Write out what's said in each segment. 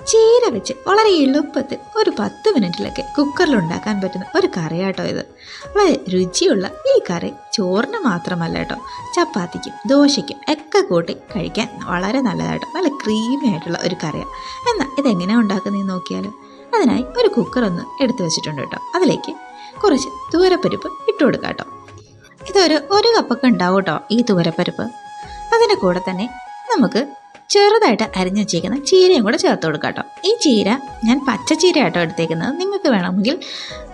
ചീര വെച്ച് വളരെ എളുപ്പത്തിൽ ഒരു പത്ത് മിനിറ്റിലൊക്കെ കുക്കറിൽ ഉണ്ടാക്കാൻ പറ്റുന്ന ഒരു കറിയാട്ടോ ഇത്. വളരെ രുചിയുള്ള ഈ കറി ചോറിന് മാത്രമല്ല കേട്ടോ ചപ്പാത്തിക്കും ദോശയ്ക്കും ഒക്കെ കൂട്ടി കഴിക്കാൻ വളരെ നല്ലതായിട്ടോ നല്ല ക്രീമി ആയിട്ടുള്ള ഒരു കറിയാണ് എന്നാൽ ഇതെങ്ങനെയാണ് ഉണ്ടാക്കുന്നതെന്ന് നോക്കിയാലോ? അതിനായി ഒരു കുക്കർ ഒന്ന് എടുത്തു വെച്ചിട്ടുണ്ട് കേട്ടോ. അതിലേക്ക് കുറച്ച് തൂരപ്പരിപ്പ് ഇട്ട് കൊടുക്കാം കേട്ടോ. ഇതൊരു ഒരു കപ്പൊക്കെ ഉണ്ടാവും കേട്ടോ ഈ തൂരപ്പരിപ്പ് അതിന്റെ കൂടെ തന്നെ നമുക്ക് ചെറുതായിട്ട് അരിഞ്ഞു വെച്ചേക്കുന്ന ചീരയും കൂടെ ചേർത്ത് കൊടുക്കാം കേട്ടോ. ഈ ചീര ഞാൻ പച്ച ചീര ആട്ടോ എടുത്തേക്കുന്നത്. നിങ്ങൾക്ക് വേണമെങ്കിൽ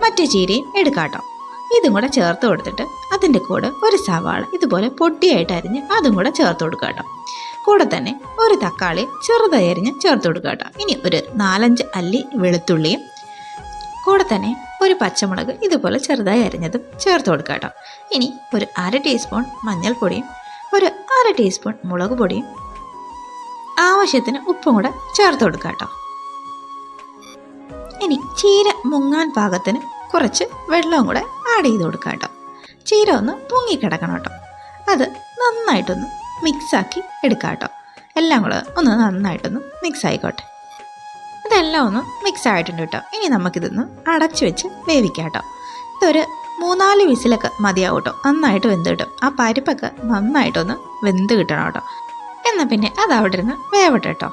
മറ്റേ ചീരയും എടുക്കാം കേട്ടോ. ഇതും കൂടെ ചേർത്ത് കൊടുത്തിട്ട് അതിന്റെ കൂടെ ഒരു സവാള ഇതുപോലെ പൊട്ടിയായിട്ട് അരിഞ്ഞ് അതും കൂടെ ചേർത്ത് കൊടുക്കുക കേട്ടോ. കൂടെ തന്നെ ഒരു തക്കാളി ചെറുതായി അരിഞ്ഞ് ചേർത്ത് കൊടുക്കുക കേട്ടോ. ഇനി ഒരു നാലഞ്ച് അല്ലി വെളുത്തുള്ളിയും കൂടെ തന്നെ ഒരു പച്ചമുളക് ഇതുപോലെ ചെറുതായി അരിഞ്ഞതും ചേർത്ത് കൊടുക്കുക കേട്ടോ. ഇനി ഒരു അര ടീസ്പൂൺ മഞ്ഞൾപ്പൊടിയും ഒരു അര ടീസ്പൂൺ മുളക് പൊടിയും ആവശ്യത്തിന് ഉപ്പും കൂടെ ചേർത്ത് കൊടുക്കുക കേട്ടോ. ഇനി ചീര മുങ്ങാൻ പാകത്തിന് കുറച്ച് വെള്ളവും കൂടെ ആഡ് ചെയ്ത് കൊടുക്കുക കേട്ടോ. ചീര ഒന്ന് പൊങ്ങിക്കിടക്കണം കേട്ടോ. അത് നന്നായിട്ടൊന്ന് മിക്സാക്കി എടുക്കുക കേട്ടോ. എല്ലാം കൂടെ ഒന്ന് നന്നായിട്ടൊന്ന് മിക്സ് ആയിക്കോട്ടെ. ഇതെല്ലാം ഒന്ന് മിക്സ് ആയിട്ടുണ്ട് കേട്ടോ. ഇനി നമുക്കിതൊന്ന് അടച്ചു വെച്ച് വേവിക്കാം കേട്ടോ. ഇതൊരു മൂന്നാൽ വിസിലൊക്കെ മതിയാവും കേട്ടോ. നന്നായിട്ട് വെന്ത് കിട്ടും. ആ പരിപ്പൊക്കെ നന്നായിട്ടൊന്ന് വെന്ത് കിട്ടണം കേട്ടോ. എന്നാൽ പിന്നെ അത് അവിടെ ഇരുന്ന് വേവട്ടെ കേട്ടോ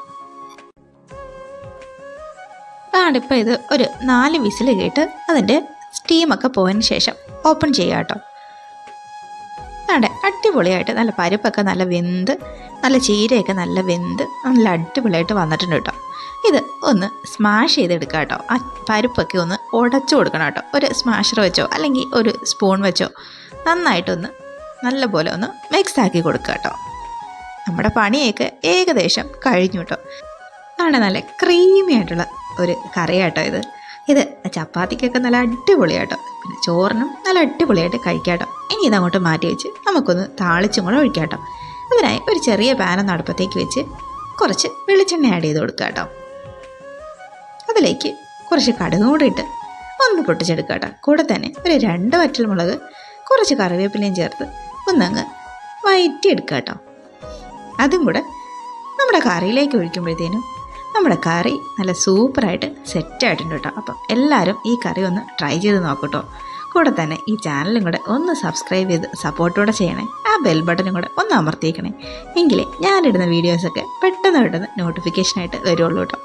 അതാണ്ടിപ്പോൾ ഇത് ഒരു നാല് വിസിൽ കേട്ട് അതിന്റെ സ്റ്റീമൊക്കെ പോയതിന് ശേഷം ഓപ്പൺ ചെയ്യുക കേട്ടോ. അതെ അടിപൊളിയായിട്ട് നല്ല പരിപ്പൊക്കെ നല്ല വെന്ത് നല്ല ചീരയൊക്കെ നല്ല വെന്ത് നല്ല അടിപൊളിയായിട്ട് വന്നിട്ടുണ്ട് കേട്ടോ. ഇത് ഒന്ന് സ്മാഷ് ചെയ്തെടുക്കുക കേട്ടോ. ആ പരിപ്പൊക്കെ ഒന്ന് ഉടച്ചു കൊടുക്കണം കേട്ടോ. ഒരു സ്മാഷർ വെച്ചോ അല്ലെങ്കിൽ ഒരു സ്പൂൺ വെച്ചോ നന്നായിട്ടൊന്ന് നല്ല പോലെ ഒന്ന് മിക്സ് ആക്കി കൊടുക്കുക കേട്ടോ. നമ്മുടെ പണിയൊക്കെ ഏകദേശം കഴിഞ്ഞു കേട്ടോ. ആണ് നല്ല ക്രീമി ആയിട്ടുള്ള ഒരു കറിയാട്ടോ ഇത്. ഇത് ചപ്പാത്തിക്കൊക്കെ നല്ല അടിപൊളിയാട്ടോ. പിന്നെ ചോറിനും നല്ല അടിപൊളിയായിട്ട് കഴിക്കാട്ടോ. ഇനി ഇതങ്ങോട്ട് മാറ്റി വെച്ച് നമുക്കൊന്ന് താളിച്ചും കൂടെ ഒഴിക്കാട്ടോ. അതിനായി ഒരു ചെറിയ പാനം അടുപ്പത്തേക്ക് വെച്ച് കുറച്ച് വെളിച്ചെണ്ണ ആഡ് ചെയ്ത് കൊടുക്കുക കേട്ടോ. അതിലേക്ക് കുറച്ച് കടുക് കൂടെ ഇട്ട് ഒന്ന് പൊട്ടിച്ചെടുക്കുക കേട്ടോ കൂടെ തന്നെ ഒരു രണ്ട് വറ്റൽ മുളക് കുറച്ച് കറിവേപ്പിലയും ചേർത്ത് ഒന്നങ്ങ് വയറ്റിയെടുക്കുക കേട്ടോ അതും കൂടെ നമ്മുടെ കറിയിലേക്ക് ഒഴിക്കുമ്പോഴത്തേനും നമ്മുടെ കറി നല്ല സൂപ്പറായിട്ട് സെറ്റായിട്ടുണ്ട് കേട്ടോ. അപ്പം എല്ലാവരും ഈ കറി ഒന്ന് ട്രൈ ചെയ്ത് നോക്കട്ടോ. കൂടെ തന്നെ ഈ ചാനലും കൂടെ ഒന്ന് സബ്സ്ക്രൈബ് ചെയ്ത് സപ്പോർട്ടോടെ ചെയ്യണേ. ആ ബെൽ ബട്ടനും കൂടെ ഒന്ന് അമർത്തിയേക്കണേ. എങ്കിലേ ഞാനിടുന്ന വീഡിയോസൊക്കെ പെട്ടെന്ന് പെട്ടെന്ന് നോട്ടിഫിക്കേഷനായിട്ട് വരുള്ളൂ കേട്ടോ.